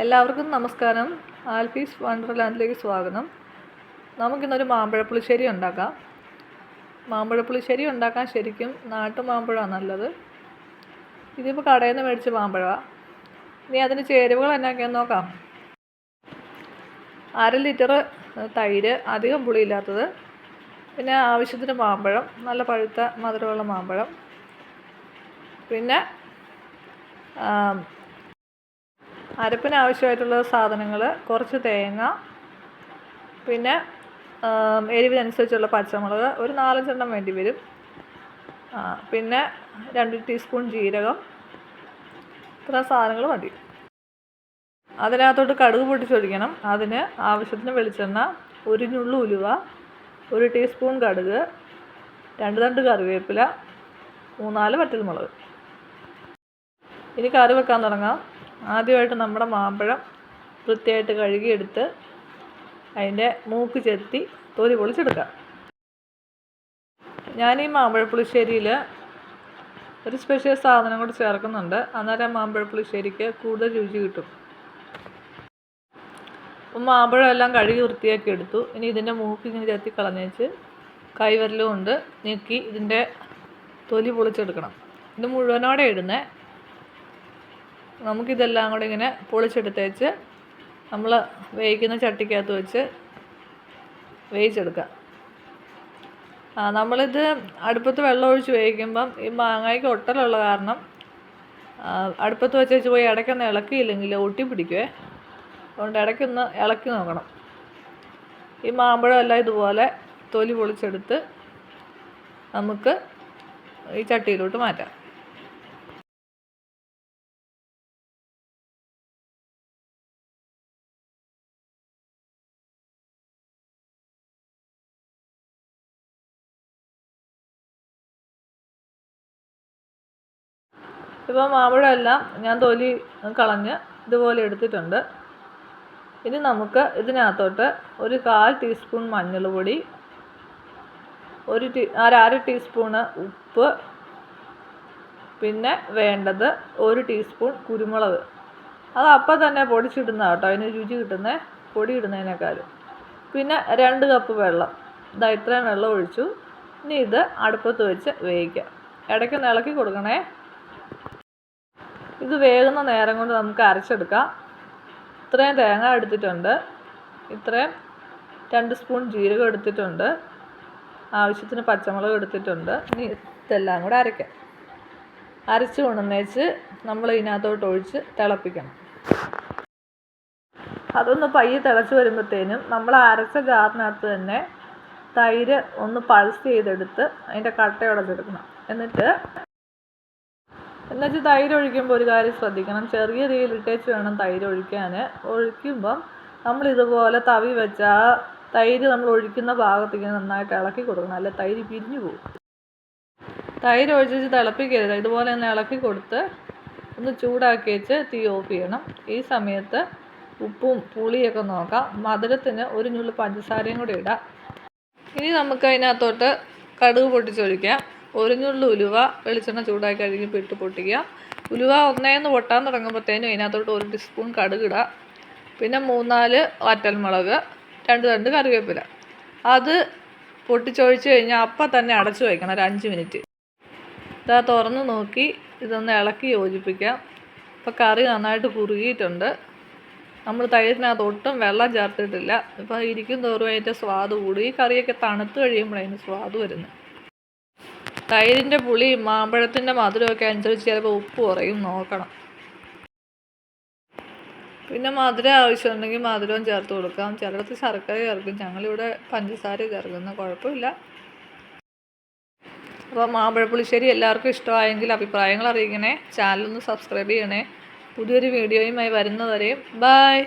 എല്ലാവർക്കും നമസ്കാരം. ആൽഫീസ് വണ്ടർലാൻഡിലേക്ക് സ്വാഗതം. നമുക്കിന്നൊരു മാമ്പഴ പുളിശ്ശേരി ഉണ്ടാക്കാം. മാമ്പഴ പുളിശ്ശേരി ഉണ്ടാക്കാൻ ശരിക്കും നാട്ടു മാമ്പഴമാണ് നല്ലത്. ഇതിപ്പോൾ കടയിൽ നിന്ന് മേടിച്ച മാമ്പഴമാണ് ഇനി അതിന് ചേരുവകൾ എന്നാക്കിയെന്ന് നോക്കാം. അര ലിറ്റർ തൈര് അധികം പുളിയില്ലാത്തത്. പിന്നെ ആവശ്യത്തിന് മാമ്പഴം നല്ല പഴുത്ത മധുരമുള്ള മാമ്പഴം. പിന്നെ അരപ്പിന് ആവശ്യമായിട്ടുള്ള സാധനങ്ങൾ കുറച്ച് തേങ്ങ പിന്നെ എരിവിനനുസരിച്ചുള്ള പച്ചമുളക് ഒരു നാലഞ്ചെണ്ണം വേണ്ടി വരും. പിന്നെ രണ്ട് ടീസ്പൂൺ ജീരകം ഇത്ര സാധനങ്ങൾ മതി. അതിനകത്തോട്ട് കടുക് പൊട്ടിച്ചൊഴിക്കണം. അതിന് ആവശ്യത്തിന് വെളിച്ചെണ്ണ ഒരു ഉലുവ ഒരു ടീസ്പൂൺ കടുക് രണ്ട് തണ്ട് കറിവേപ്പില മൂന്നാൽ വറ്റൽമുളക്. ഇനി കറി വെക്കാൻ തുടങ്ങാം. ആദ്യമായിട്ട് നമ്മുടെ മാമ്പഴം വൃത്തിയായിട്ട് കഴുകിയെടുത്ത് അതിന്റെ മൂക്ക് ചെത്തി തൊലി പൊളിച്ചെടുക്കാം ഞാൻ ഈ മാമ്പഴ പുളിശ്ശേരിയിൽ ഒരു സ്പെഷ്യൽ സാധനം കൂടി ചേർക്കുന്നുണ്ട്. അന്നേരം മാമ്പഴ പുളിശ്ശേരിക്ക് കൂടുതൽ രുചി കിട്ടും. അപ്പം മാമ്പഴം എല്ലാം കഴുകി വൃത്തിയാക്കി എടുത്തു. ഇനി ഇതിന്റെ മൂക്ക് ഇങ്ങനെ ചെത്തി കളഞ്ഞേച്ച് കൈവരലും നീക്കി ഇതിന്റെ തൊലി പൊളിച്ചെടുക്കണം. ഇത് മുഴുവനോടെ ഇടുന്നേ. നമുക്കിതെല്ലാം കൂടെ ഇങ്ങനെ പൊളിച്ചെടുത്തേച്ച് നമ്മൾ വേവിക്കുന്ന ചട്ടിക്കകത്ത് വെച്ച് വേവിച്ചെടുക്കാം. ആ നമ്മളിത് അടുപ്പത്ത് വെള്ളം ഒഴിച്ച് വേവിക്കുമ്പം ഈ മാങ്ങയ്ക്ക് ഒട്ടലുള്ള കാരണം അടുപ്പത്ത് വെച്ച് വെച്ച് പോയി ഇടയ്ക്കൊന്ന് ഇളക്കിയില്ലെങ്കിൽ ഒട്ടി പിടിക്കുവേ. അതുകൊണ്ട് ഇടയ്ക്കൊന്ന് ഇളക്കി നോക്കണം. ഈ മാമ്പഴം എല്ലാം ഇതുപോലെ തൊലി പൊളിച്ചെടുത്ത് നമുക്ക് ഈ ചട്ടിയിലോട്ട് മാറ്റാം. ഇപ്പോൾ മാമ്പഴം എല്ലാം ഞാൻ തൊലി കളഞ്ഞ് ഇതുപോലെ എടുത്തിട്ടുണ്ട്. ഇനി നമുക്ക് ഇതിനകത്തോട്ട് ഒരു കാൽ ടീസ്പൂൺ മഞ്ഞൾ പൊടി ഒരു ടീ അരാര അര ടീസ്പൂണ് ഉപ്പ് പിന്നെ വേണ്ടത് ഒരു ടീസ്പൂൺ കുരുമുളക്. അത് അപ്പം തന്നെ പൊടിച്ചിടുന്ന കേട്ടോ അതിന് രുചി കിട്ടുന്ന പൊടി ഇടുന്നതിനേക്കാളും പിന്നെ രണ്ട് കപ്പ് വെള്ളം. ഇതാ ഇത്രയും വെള്ളം ഒഴിച്ചു. ഇനി ഇത് അടുപ്പത്ത് വെച്ച് വേവിക്കാം. ഇടയ്ക്ക് ഇളക്കി കൊടുക്കണേ. ഇത് വേകുന്ന നേരം കൊണ്ട് നമുക്ക് അരച്ചെടുക്കാം. ഇത്രയും തേങ്ങ എടുത്തിട്ടുണ്ട്. ഇത്രയും രണ്ട് സ്പൂൺ ജീരകം എടുത്തിട്ടുണ്ട്. ആവശ്യത്തിന് പച്ചമുളക് എടുത്തിട്ടുണ്ട്. ഇനി ഇതെല്ലാം കൂടെ അരയ്ക്കാം അരച്ച് കൊണ്ടുവന്നേച്ച് നമ്മൾ ഇതിനകത്തോട്ട് ഒഴിച്ച് തിളപ്പിക്കണം. അതൊന്ന് പയ്യെ തിളച്ച് വരുമ്പോഴത്തേനും നമ്മൾ അരച്ച ജാറിനകത്ത് തന്നെ തൈര് ഒന്ന് പൾസ് ചെയ്തെടുത്ത് അതിന്റെ കട്ട ഉടച്ചെടുക്കണം എന്നിട്ട് എന്നുവെച്ചാൽ തൈര് ഒഴിക്കുമ്പോൾ ഒരു കാര്യം ശ്രദ്ധിക്കണം. ചെറിയ രീതിയിൽ തീയിലിട്ടേച്ച് വേണം തൈര് ഒഴിക്കാൻ ഒഴിക്കുമ്പം നമ്മൾ ഇതുപോലെ തവി വെച്ച ആ തൈര് നമ്മൾ ഒഴിക്കുന്ന ഭാഗത്തേക്ക് നന്നായിട്ട് ഇളക്കി കൊടുക്കണം. അല്ലെ? തൈര് പിരിഞ്ഞു പോകും. തൈര് ഒഴിച്ച് തിളപ്പിക്കരുത്. ഇതുപോലെ തന്നെ ഇളക്കി കൊടുത്ത് ഒന്ന് ചൂടാക്കി വെച്ച് തീ ഓഫ് ചെയ്യണം. ഈ സമയത്ത് ഉപ്പും പുളിയൊക്കെ നോക്കാം. മധുരത്തിന് ഒരു ഞുള്ളു പഞ്ചസാരയും കൂടി ഇടാം. ഇനി നമുക്ക് അതിനകത്തോട്ട് കടുക് പൊട്ടിച്ചൊഴിക്കാം. ഒരു ഞുള്ളു ഉലുവ വെളിച്ചെണ്ണ ചൂടാക്കി കഴിയുമ്പോൾ ഇട്ട് പൊട്ടിക്കുക. ഉലുവ ഒന്നേന്ന് പൊട്ടാൻ തുടങ്ങുമ്പോഴത്തേനും അതിനകത്തോട്ട് ഒരു ടീസ്പൂൺ കടുക് ഇടാം. പിന്നെ മൂന്നാൽ വറ്റൽമുളക് രണ്ട് രണ്ട് കറിവേപ്പില. അത് പൊട്ടിച്ചൊഴിച്ച് കഴിഞ്ഞാൽ അപ്പം തന്നെ അടച്ചു വയ്ക്കണം ഒരു അഞ്ച് മിനിറ്റ്. ഇതാ തുറന്ന് നോക്കി ഇതൊന്ന് ഇളക്കി യോജിപ്പിക്കാം. ഇപ്പോൾ കറി നന്നായിട്ട് കുറുകിയിട്ടുണ്ട്. നമ്മൾ തൈരിനകത്ത് ഒട്ടും വെള്ളം ചേർത്തിട്ടില്ല. ഇപ്പോൾ ഇരിക്കും തോറും അതിന്റെ സ്വാദ് കൂടി. കറിയൊക്കെ തണുത്ത് കഴിയുമ്പോഴതിന് സ്വാദ് വരുന്നത് തൈരിന്റെ പുളി മാമ്പഴത്തിന്റെ മധുരമൊക്കെ അനുസരിച്ച് ചിലപ്പോൾ ഉപ്പ് കുറയും നോക്കണം. പിന്നെ മധുരം ആവശ്യമുണ്ടെങ്കിൽ മധുരവും ചേർത്ത് കൊടുക്കാം. ചിലടത്ത് ശർക്കര ചേർക്കും. ഞങ്ങളിവിടെ പഞ്ചസാര ചേർക്കുന്ന. കുഴപ്പമില്ല. അപ്പോൾ മാമ്പഴപ്പുളിശ്ശേരി എല്ലാവർക്കും ഇഷ്ടമായെങ്കിൽ അഭിപ്രായങ്ങൾ അറിയിക്കണേ. ചാനലൊന്ന് സബ്സ്ക്രൈബ് ചെയ്യണേ. പുതിയൊരു വീഡിയോയുമായി വരുന്നവരെയും ബായ്